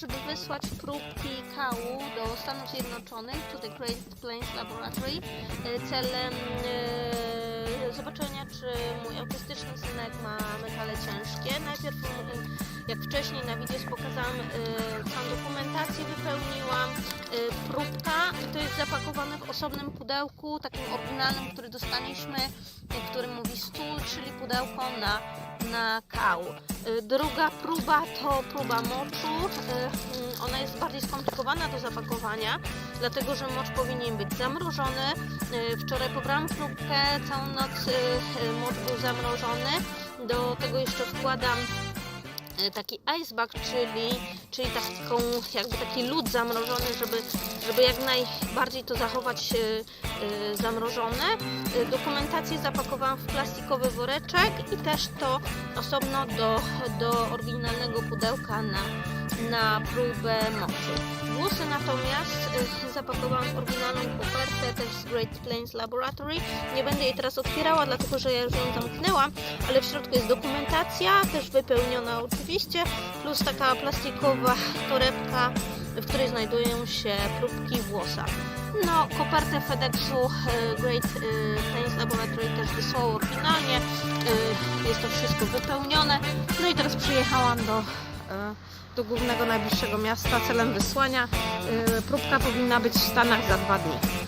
żeby wysłać próbki kału do Stanów Zjednoczonych, to the Great Plains Laboratory, e, celem e, zobaczenia, czy mój autystyczny synek ma metale ciężkie. Najpierw, jak wcześniej na wideo pokazałam, e, całą dokumentację wypełniłam. Próbka to jest zapakowane w osobnym pudełku, takim oryginalnym, który dostaliśmy, w którym mówi stół, czyli pudełko na, na kał. E, Druga próba to próba moczu. Mm, Ona jest bardziej skomplikowana do zapakowania, dlatego że mocz powinien być zamrożony. E, Wczoraj pobrałam próbkę, całą noc mocz był zamrożony. Do tego jeszcze wkładam taki iceberg, czyli, czyli taką, jakby taki lód zamrożony, żeby, żeby jak najbardziej to zachować e, e, zamrożone. E, Dokumentację zapakowałam w plastikowy woreczek i też to osobno do, do oryginalnego pudełka na, na próbę moczu. Włosy natomiast e, zapakowałam w oryginalną kopertę Great Plains Laboratory. Nie będę jej teraz otwierała, dlatego że ja już ją zamknęłam, ale w środku jest dokumentacja, też wypełniona oczywiście, plus taka plastikowa torebka, w której znajdują się próbki włosa. No, kopertę FedExu e, Great e, Plains Laboratory też wysłało oryginalnie. E, Jest to wszystko wypełnione. No i teraz przyjechałam do, do głównego najbliższego miasta celem wysłania. Próbka powinna być w Stanach za dwa dni.